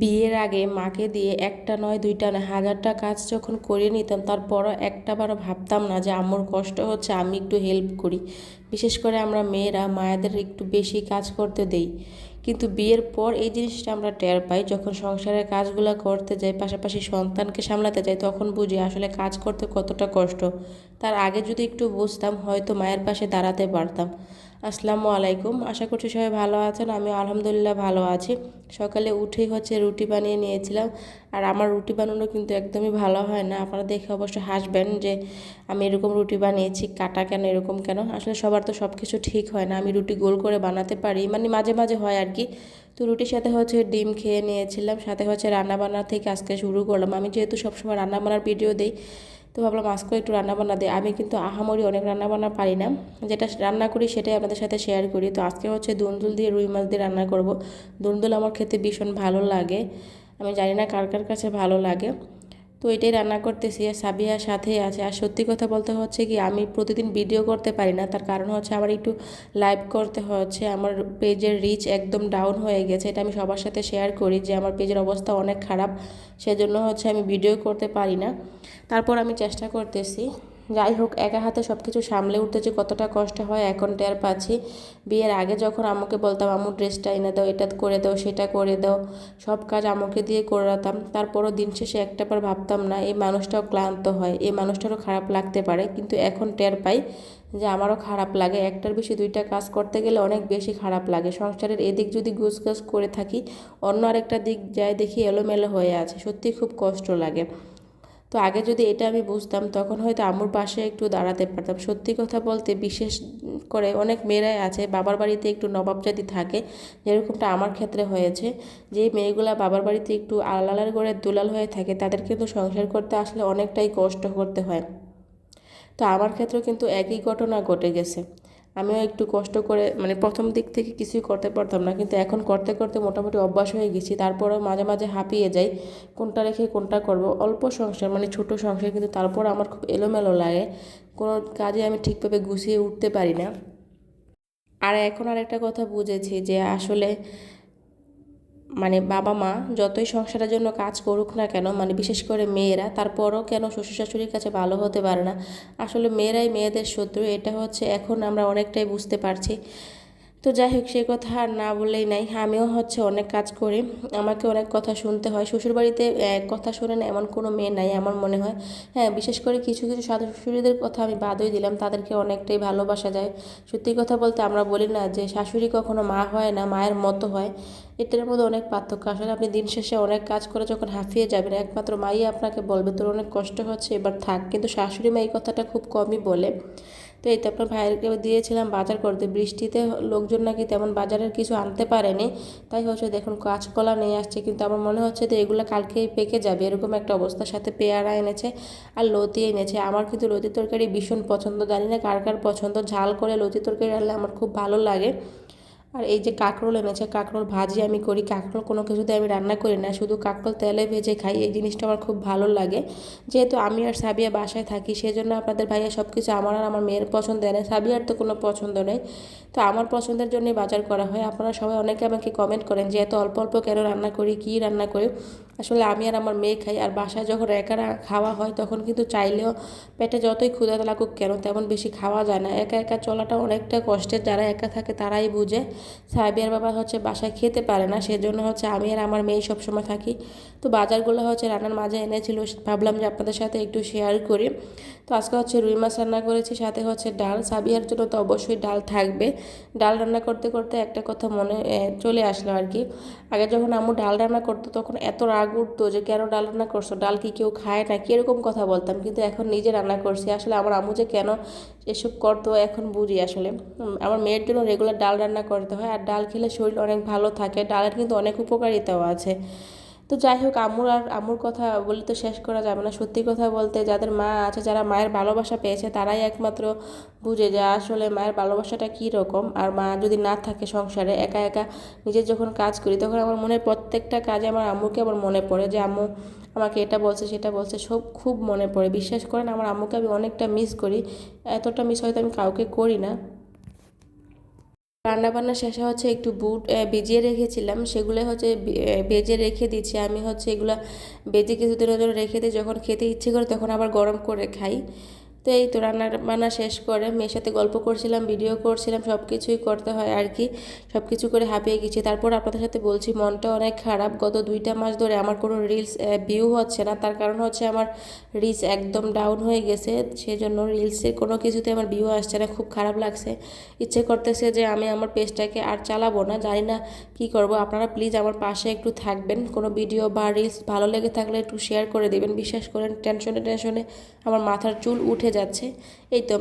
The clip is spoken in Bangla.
বিয়ের আগে মাকে দিয়ে একটা নয়, দুইটা নয় হাজারটা কাজ যখন করে নিতাম, তারপরও একটা বারও ভাবতাম না যে আম্মুর কষ্ট হচ্ছে, আমি একটু হেল্প করি। বিশেষ করে আমরা মেয়েরা মায়েদের একটু বেশি কাজ করতে দেই। কিন্তু বিয়ের পর এই জিনিসটা আমরা টের পাই, যখন সংসারের কাজগুলো করতে যাই, পাশাপাশি সন্তানকে সামলাতে যাই, তখন বুঝি আসলে কাজ করতে কতটা কষ্ট। তার আগে যদি একটু বুঝতাম, হয়তো মায়ের পাশে দাঁড়াতে পারতাম। আসসালামু আলাইকুম। আশা করছি সবাই ভালো আছেন আমি আলহামদুলিল্লাহ ভালো আছি। সকালে উঠেই হচ্ছে রুটি বানিয়ে নিয়েছিলাম, আর আমার রুটি বানানো কিন্তু একদমই ভালো হয় না। আপনারা দেখে অবশ্যই হাসবেন যে আমি এরকম রুটি বানিয়েছি, কাটা কেন, এরকম কেন? আসলে সবার তো সব কিছু ঠিক হয় না। আমি রুটি গোল করে বানাতে পারি মানে মাঝে মাঝে হয় আর কি। তো রুটির সাথে হচ্ছে ডিম খেয়ে নিয়েছিলাম, সাথে হচ্ছে রান্না বান্না থেকে আজকে শুরু করলাম। আমি যেহেতু সবসময় রান্না বান্নার ভিডিও দিই তো ভাবলাম আজকে একটু রান্নাবান্না দিই। আমি কিন্তু আহামরি অনেক রান্নাবান্না পারি না। যেটা রান্না করি সেটাই আপনাদের সাথে শেয়ার করি। তো আজকে হচ্ছে দুন্দুল দিয়ে রুই মাছ দিয়ে রান্না করব। দুন্দুল আমার খেতে ভীষণ ভালো লাগে। আমি জানি না কার কার কাছে ভালো লাগে। তো এটাই রান্না করতেছি আর সাবিয়া সাথে আছে। আর সত্যি কথা বলতে হচ্ছে কি, আমি প্রতিদিন ভিডিও করতে পারি না। তার কারণ হচ্ছে আমার একটু লাইভ করতে হচ্ছে, আমার পেজের রিচ একদম ডাউন হয়ে গেছে। এটা আমি সবার সাথে শেয়ার করি যে আমার পেজের অবস্থা অনেক খারাপ, সেজন্য হচ্ছে আমি ভিডিও করতে পারি না। তারপর আমি চেষ্টা করতেছি। যাই হোক, একা হাতে সব কিছু সামলে উঠতে যে কতটা কষ্ট হয়, এখন টের পাচ্ছি বিয়ের আগে যখন আম্মুকে বলতাম, আম্মু, ড্রেসটা এনে দাও, এটা করে দাও, সেটা করে দাও, সব কাজ আম্মুকে দিয়ে করাতাম। তারপরও দিন শেষে একটা পর ভাবতাম না, এই মানুষটাও ক্লান্ত হয়, এই মানুষটারও খারাপ লাগতে পারে। কিন্তু এখন টের পাই যে আমারও খারাপ লাগে। একটার বেশি দুইটা কাজ করতে গেলে অনেক বেশি খারাপ লাগে। সংসারের এদিক যদি গুছগাছ করে থাকি, অন্য আরেকটা দিক যায় দেখি এলোমেলো হয়ে আছে। সত্যি খুব কষ্ট লাগে। তো আগে যদি এটা আমি বুঝতাম, তখন হয়তো আম্মুর পাশে একটু দাঁড়াতে পারতাম। সত্যি কথা বলতে বিশেষ করে অনেক মেয়েরাই আছে, বাবার বাড়িতে একটু নবাব জাতি থাকে, যেরকমটা আমার ক্ষেত্রে হয়েছে। যে মেয়েগুলা বাবার বাড়িতে একটু আলালার করে দুলাল হয়ে থাকে, তাদের কিন্তু সংসার করতে আসলে অনেকটাই কষ্ট করতে হয়। তো আমার ক্ষেত্রেও কিন্তু একই ঘটনা ঘটে গেছে। আমিও একটু কষ্ট করে মানে প্রথম দিক থেকে কিছুই করতে পারতাম না, কিন্তু এখন করতে করতে মোটামুটি অভ্যাস হয়ে গেছি। তারপরেও মাঝে মাঝে হাঁপিয়ে যাই, কোনটা রেখে কোনটা করব। অল্প সংসার মানে ছোট সংসার, কিন্তু তারপর আমার খুব এলোমেলো লাগে। কোনো কাজে আমি ঠিকভাবে গুছিয়ে উঠতে পারি না। আর এখন আর একটা কথা বুঝেছি যে আসলে মানে বাবা মা যতই সংসারের জন্য কাজ করুক না কেন মানে বিশেষ করে মেয়েরা, তারপরও কেন শ্বশুর শাশুড়ির কাছে ভালো হতে পারে না? আসলে মেয়েরাই মেয়েদের শত্রু, এটা হচ্ছে এখন আমরা অনেকটাই বুঝতে পারছি। তো যাই হোক, সে কথা আর না বললেই নাই। আমিও হচ্ছে অনেক কাজ করি। আমাকে অনেক কথা শুনতে হয়। শ্বশুরবাড়িতে কথা শুনে না এমন কোনো মেয়ে নাই আমার মনে হয়। হ্যাঁ বিশেষ করে কিছু কিছু শাশুড়িদের কথা আমি বাদই দিলাম। তাদেরকে অনেকটাই ভালোবাসা যায়। সত্যি কথা বলতে আমরা বলি না যে শাশুড়ি কখনো মা হয় না, মায়ের মতো হয়। এটার মধ্যে অনেক পার্থক্য। আসলে আপনি দিন শেষে অনেক কাজ করে যখন হাঁফিয়ে যাবেন, একমাত্র মাই আপনাকে বলবে, তোর অনেক কষ্ট হচ্ছে, এবার থাক। কিন্তু শাশুড়ি মা এই কথাটা খুব কমই বলে। তো এই তো আপনার ভাইয়েরকে দিয়েছিলাম বাজার করতে। বৃষ্টিতে লোকজন নাকি তেমন বাজারের কিছু আনতে পারেনি। তাই হচ্ছে দেখুন, কাঁচকলা নিয়ে আসছে। কিন্তু আমার মনে হচ্ছে যে এগুলো কালকেই পেকে যাবে। এরকম একটা অবস্থার সাথে পেয়ারা এনেছে আর লতি এনেছে। আমার কিন্তু লতি তরকারি ভীষণ পছন্দ। জানি না কার কার পছন্দ। ঝাল করে লতি তরকারি আনলে আমার খুব ভালো লাগে। আর এই যে কাঁকরোল এনেছে, কাঁকরোল ভাজি আমি করি। কাঁকরোল কোনো কিছুতে আমি রান্না করি না, শুধু কাঁকরোল তেলে ভেজে খাই। এই জিনিসটা আমার খুব ভালো লাগে। যেহেতু আমি আর সাবিয়া বাসায় থাকি সেই জন্য আপনাদের ভাইয়া সব কিছু আমার আর আমার মেয়ের পছন্দ নেই সাবিয়ার তো কোনো পছন্দ নেই। তো আমার পছন্দের জন্যই বাজার করা হয়। আপনারা সবাই অনেকে আমাকে কমেন্ট করেন যে এত অল্প অল্প কেন রান্না করি, কী রান্না করি? আসলে আমি আর আমার মেয়ে খাই, আর বাসায় যখন একা খাওয়া হয় তখন কিন্তু চাইলেও পেটে যতই ক্ষুধা লাগুক কেন তেমন বেশি খাওয়া যায় না। একা একা চলাটা অনেকটা কষ্টের, যারা একা থাকে তারাই বুঝে। সাহেবিয়ার বাবা হচ্ছে বাসায় খেতে পারে না, সেজন্য হচ্ছে আমি আর আমার মেয়ে সবসময় থাকি। তো বাজারগুলো হচ্ছে রান্নার মাঝে এনেছিল, ভাবলাম যে আপনাদের সাথে একটু শেয়ার করি। তো আজকে হচ্ছে রুই মাছ রান্না করেছি, সাথে হচ্ছে ডাল। সাবিয়ার জন্য তো অবশ্যই ডাল থাকবে। ডাল রান্না করতে করতে একটা কথা মনে চলে আসলো আর কি। আগে যখন আম্মু ডাল রান্না করতো তখন এত রাগ উঠতো যে, কেন ডাল রান্না করছ? ডাল কি কেউ খায় না কি এরকম কথা বলতাম। কিন্তু এখন নিজে রান্না করছি। আসলে আমার আম্মু যে, কেন এসব করতো? এখন বুঝি আসলে। আমার মেয়ের জন্য রেগুলার ডাল রান্না করতে হয়। আর ডাল খেলে শরীর অনেক ভালো থাকে। ডালের কিন্তু অনেক উপকারিতাও আছে। তো যাই হোক, আম্মুর আর আম্মুর কথা বলে তো শেষ করা যাবে না। সত্যি কথা বলতে যাদের মা আছে, যারা মায়ের ভালোবাসা পেয়েছে, তারাই একমাত্র বুঝে যে আসলে মায়ের ভালোবাসাটা কী রকম আর মা যদি না থাকে সংসারে, একা একা নিজের যখন কাজ করি, তখন আমার মনে প্রত্যেকটা কাজে আমার আম্মুকে আমার মনে পড়ে যে, আম্মু, আমাকে এটা বলছে, সেটা বলছে। সব খুব মনে পড়ে। বিশ্বাস করেন, আমার আম্মুকে আমি অনেকটা মিস করি। এতটা মিস হয়তো আমি কাউকে করি না। রান্নাবান্না শেষে হচ্ছে একটু বুট ভেজিয়ে রেখেছিলাম। সেগুলো হচ্ছে বেজে রেখে দিচ্ছি। আমি হচ্ছে এগুলো ভেজে কিছুদিনের জন্য রেখে দিই। যখন খেতে ইচ্ছে করে তখন আবার গরম করে খাই। তো এই তো রান্না বান্না শেষ করে মেয়ের সাথে গল্প করছিলাম ভিডিও করছিলাম সব কিছুই করতে হয় আর কি। সব কিছু করে হাঁপিয়ে গেছি। তারপর আপনাদের সাথে বলছি মনটা অনেক খারাপ। গত দুইটা মাস ধরে আমার কোনো রিলস ভিউ হচ্ছে না। তার কারণ হচ্ছে আমার রিচ একদম ডাউন হয়ে গেছে। সেজন্য রিলসে কোনো কিছুতে আমার ভিউ আসছে না। খুব খারাপ লাগছে। ইচ্ছে করতেছে যে আমি আমার পেজটাকে আর চালাবো না। জানি না কি করব। আপনারা প্লিজ আমার পাশে একটু থাকবেন। কোনো ভিডিও বা রিলস ভালো লেগে থাকলে একটু শেয়ার করে দেবেন। বিশ্বাস করেন টেনশনে টেনশনে আমার মাথার চুল উঠে যাচ্ছে। এই তো